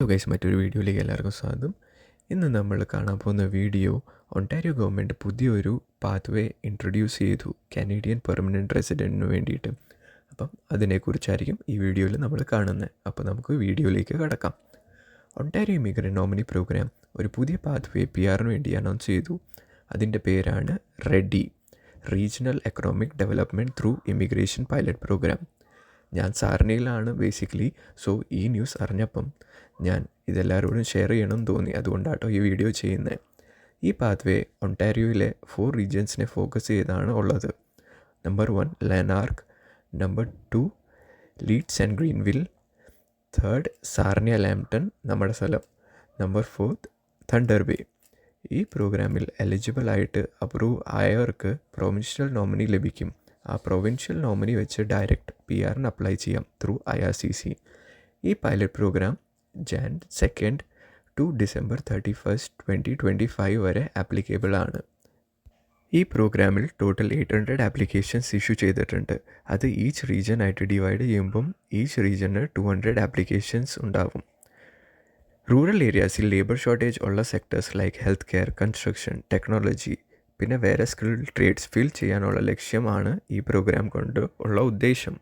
Hello guys മറ്റൊരു വീഡിയോയിലേക്ക് എല്ലാവർക്കും സ്വാഗതം. ഇന്ന് നമ്മൾ കാണാൻ പോകുന്ന വീഡിയോ ഒണ്ടാരിയോ ഗവൺമെന്റ് പുതിയൊരു പാത്വേ ഇൻട്രൊഡ്യൂസ് ചെയ്തു കനേഡിയൻ പെർമനന്റ് റെസിഡന്റിന് വേണ്ടിയിട്ട്. അപ്പം അതിനെക്കുറിച്ചായിരിക്കും ഈ വീഡിയോയിൽ നമ്മൾ കാണുന്നത്. അപ്പോൾ നമുക്ക് വീഡിയോയിലേക്ക് കടക്കാം. ഒണ്ടാരിയോ ഇമിഗ്രന്റ് നോമിനി പ്രോഗ്രാം ഒരു പുതിയ പാത്വേ പി ആറിന് വേണ്ടി അനൗൺസ് ചെയ്തു. അതിന്റെ പേരാണ് REDI regional economic development through immigration pilot program ഞാൻ സാറിനയിലാണ് ബേസിക്കലി സോ ഈ ന്യൂസ് അറിഞ്ഞപ്പം ഞാൻ ഇതെല്ലാവരോടും ഷെയർ ചെയ്യണമെന്ന് തോന്നി. അതുകൊണ്ടാട്ടോ ഈ വീഡിയോ ചെയ്യുന്നത് ഈ പാത്വേ ഒണ്ടാരിയോയിലെ ഫോർ റീജിയൻസിനെ ഫോക്കസ് ചെയ്താണ് ഉള്ളത്. Number one Lanark number two Leeds and Grenville third Sarnia Lambton നമ്മുടെ സ്ഥലം. നമ്പർ ഫോർത്ത് തണ്ടർ ബേ ഈ പ്രോഗ്രാമിൽ എലിജിബിൾ ആയിട്ട് അപ്രൂവ് ആയവർക്ക് പ്രൊവിൻഷ്യൽ നോമിനി ലഭിക്കും. ആ പ്രൊവിൻഷ്യൽ നോമിനി വെച്ച് ഡയറക്റ്റ് പി ആറിന് അപ്ലൈ ചെയ്യാം through I R C C ഈ pilot program Jan second to December thirty first twenty twenty five വരെ ആപ്ലിക്കബിൾ ആണ്. ഈ പ്രോഗ്രാമിൽ total eight hundred applications issue ചെയ്തിട്ടുണ്ട്. അത് ഈച്ച് റീജിയൻ ആയിട്ട് ഡിവൈഡ് ചെയ്യുമ്പം ഈച്ച് റീജിയന് ടു ഹൺഡ്രഡ് ആപ്ലിക്കേഷൻസ് ഉണ്ടാവും. റൂറൽ ഏരിയാസിൽ ലേബർ ഷോർട്ടേജ് ഉള്ള sectors like health care construction technology പിന്നെ വേറെ സ്കിൽ ട്രേഡ്സ് ഫിൽ ചെയ്യാനുള്ള ലക്ഷ്യമാണ് ഈ പ്രോഗ്രാം കൊണ്ട് ഉള്ള ഉദ്ദേശം.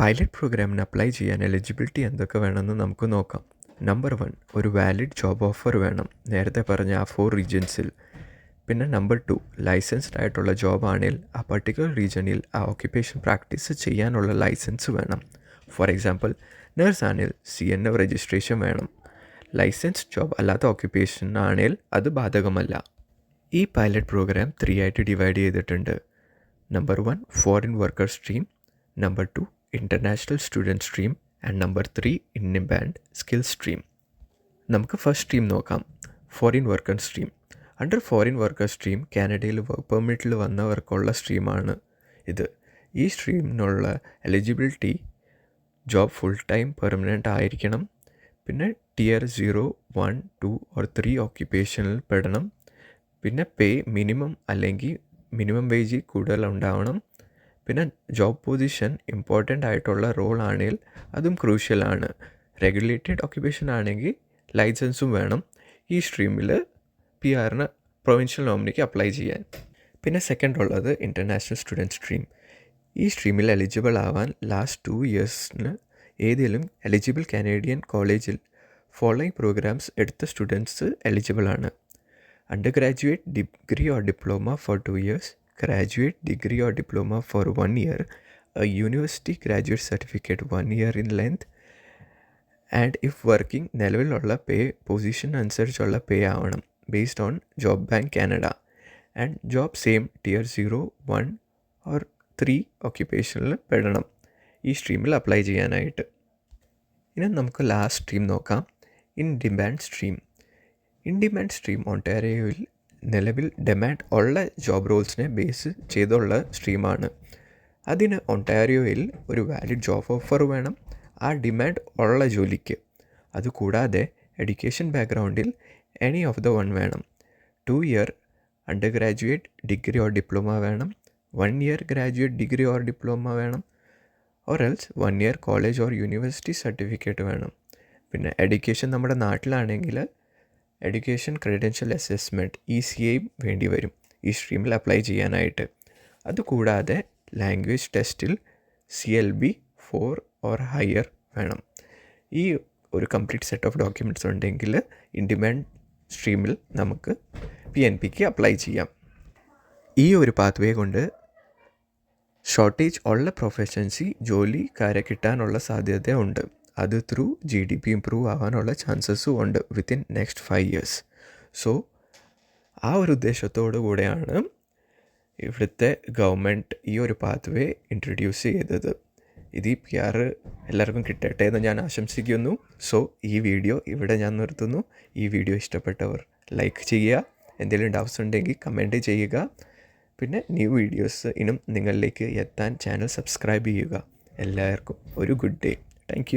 പൈലറ്റ് പ്രോഗ്രാമിന് അപ്ലൈ ചെയ്യാൻ എലിജിബിലിറ്റി എന്തൊക്കെ വേണമെന്ന് നമുക്ക് നോക്കാം. നമ്പർ വൺ ഒരു വാലിഡ് ജോബ് ഓഫർ വേണം. നേരത്തെ പറഞ്ഞ ആ ഫോർ റീജിയൻസിൽ പിന്നെ നമ്പർ ടു ലൈസൻസ്ഡ് ആയിട്ടുള്ള ജോബ് ആണെങ്കിൽ ആ പർട്ടിക്കുലർ റീജിയനിൽ ആ ഓക്യുപ്പേഷൻ പ്രാക്ടീസ് ചെയ്യാനുള്ള ലൈസൻസ് വേണം. ഫോർ എക്സാമ്പിൾ നഴ്സ് ആണെങ്കിൽ സി എൻ എഫ് രജിസ്ട്രേഷൻ വേണം. ലൈസൻസ്ഡ് ജോബ് അല്ലാത്ത ഓക്യുപ്പേഷൻ ആണെങ്കിൽ അത് ബാധകമല്ല. ഈ പൈലറ്റ് പ്രോഗ്രാം ത്രീ ആയിട്ട് ഡിവൈഡ് ചെയ്തിട്ടുണ്ട്. Number one foreign worker stream number two international student stream and number three Indian band skill stream നമുക്ക് ഫസ്റ്റ് സ്ട്രീം നോക്കാം. Foreign worker stream under foreign worker stream കാനഡയിൽ work പെർമിറ്റിൽ വന്നവർക്കുള്ള സ്ട്രീമാണ് ഇത്. ഈ സ്ട്രീമിനുള്ള eligibility job full time permanent ആയിരിക്കണം. പിന്നെ tier zero one two or three ഓക്യുപ്പേഷനിൽ പെടണം. പിന്നെ പേ മിനിമം അല്ലെങ്കിൽ മിനിമം വേജിൽ കൂടുതൽ ഉണ്ടാവണം. പിന്നെ ജോബ് പൊസിഷൻ ഇമ്പോർട്ടന്റ് ആയിട്ടുള്ള റോൾ ആണെങ്കിൽ അതും ക്രൂഷ്യലാണ് റെഗുലേറ്റഡ് ഓക്യുപേഷൻ ആണെങ്കിൽ ലൈസൻസും വേണം. ഈ സ്ട്രീമിൽ പി ആറിന് പ്രൊവിൻഷ്യൽ നോമിനിക്ക് അപ്ലൈ ചെയ്യാൻ. പിന്നെ സെക്കൻഡ് ഉള്ളത് ഇന്റർനാഷണൽ സ്റ്റുഡന്റ് സ്ട്രീം ഈ സ്ട്രീമിൽ എലിജിബിൾ ആവാൻ ലാസ്റ്റ് ടു ഇയേഴ്സിന് ഏതെങ്കിലും എലിജിബിൾ കാനേഡിയൻ കോളേജിൽ ഫോളോയിങ് പ്രോഗ്രാംസ് എടുത്ത സ്റ്റുഡൻസ് എലിജിബിൾ ആണ്. Undergraduate degree or diploma for two years graduate degree or diploma for one year university graduate certificate one year in length and if working നിലവിലുള്ള pay position അനുസരിച്ചുള്ള pay ആവണം based on job bank Canada and job same tier zero one or three ഓക്യുപ്പേഷനിൽ പെടണം ഈ സ്ട്രീമിൽ apply ചെയ്യാനായിട്ട്. ഇനി നമുക്ക് last stream നോക്കാം in demand stream in demand stream ഒണ്ടാരിയോയിൽ നിലവിൽ ഡെമാൻഡ് ഉള്ള ജോബ് റോൾസിനെ ബേസ് ചെയ്തുള്ള സ്ട്രീമാണ് അതിന് ഒണ്ടാരിയോയിൽ ഒരു വാലിഡ് ജോബ് ഓഫർ വേണം. ആ ഡിമാൻഡ് ഉള്ള ജോലിക്ക്. അതുകൂടാതെ എഡ്യൂക്കേഷൻ ബാക്ക്ഗ്രൗണ്ടിൽ എനി ഓഫ് ദ വൺ വേണം. Two year undergraduate degree or diploma വേണം. One year graduate degree or diploma വേണം. Or else one year college or university certificate വേണം. പിന്നെ എഡ്യൂക്കേഷൻ നമ്മുടെ നാട്ടിലാണെങ്കിൽ education credential assessment E C I വേണ്ടി വരും ഈ സ്ട്രീമിൽ അപ്ലൈ ചെയ്യാനായിട്ട്. അതുകൂടാതെ ലാംഗ്വേജ് ടെസ്റ്റിൽ C L B four or higher വേണം. ഈ ഒരു കംപ്ലീറ്റ് സെറ്റ് ഓഫ് ഡോക്യുമെന്റ്സ് ഉണ്ടെങ്കിൽ ഇൻ ഡിമാൻഡ് സ്ട്രീമിൽ നമുക്ക് പി എൻ പിക്ക് അപ്ലൈ ചെയ്യാം. ഈ ഒരു പാത്വേ കൊണ്ട് ഷോർട്ടേജ് ഉള്ള പ്രൊഫഷൻസി ജോലിക്കാരെ കിട്ടാനുള്ള സാധ്യത ഉണ്ട് അത് through G D P improve ആവാനുള്ള ചാൻസസും ഉണ്ട് within next five years so ആ ഒരു ഉദ്ദേശത്തോടു കൂടെയാണ് ഇവിടുത്തെ ഗവൺമെന്റ് ഈ ഒരു പാത്ത് വേ ഇൻട്രൊഡ്യൂസ് ചെയ്തത്. ഇത് ഈ പി ആർ എല്ലാവർക്കും കിട്ടട്ടെ എന്ന് ഞാൻ ആശംസിക്കുന്നു. സോ ഈ വീഡിയോ ഇവിടെ ഞാൻ നിർത്തുന്നു. ഈ വീഡിയോ ഇഷ്ടപ്പെട്ടവർ ലൈക്ക് ചെയ്യുക. എന്തെങ്കിലും ഡൗട്ട്സ് ഉണ്ടെങ്കിൽ കമന്റ് ചെയ്യുക. പിന്നെ ന്യൂ വീഡിയോസ് ഇനും നിങ്ങളിലേക്ക് എത്താൻ ചാനൽ സബ്സ്ക്രൈബ് ചെയ്യുക. എല്ലാവർക്കും ഒരു ഗുഡ് ഡേ താങ്ക്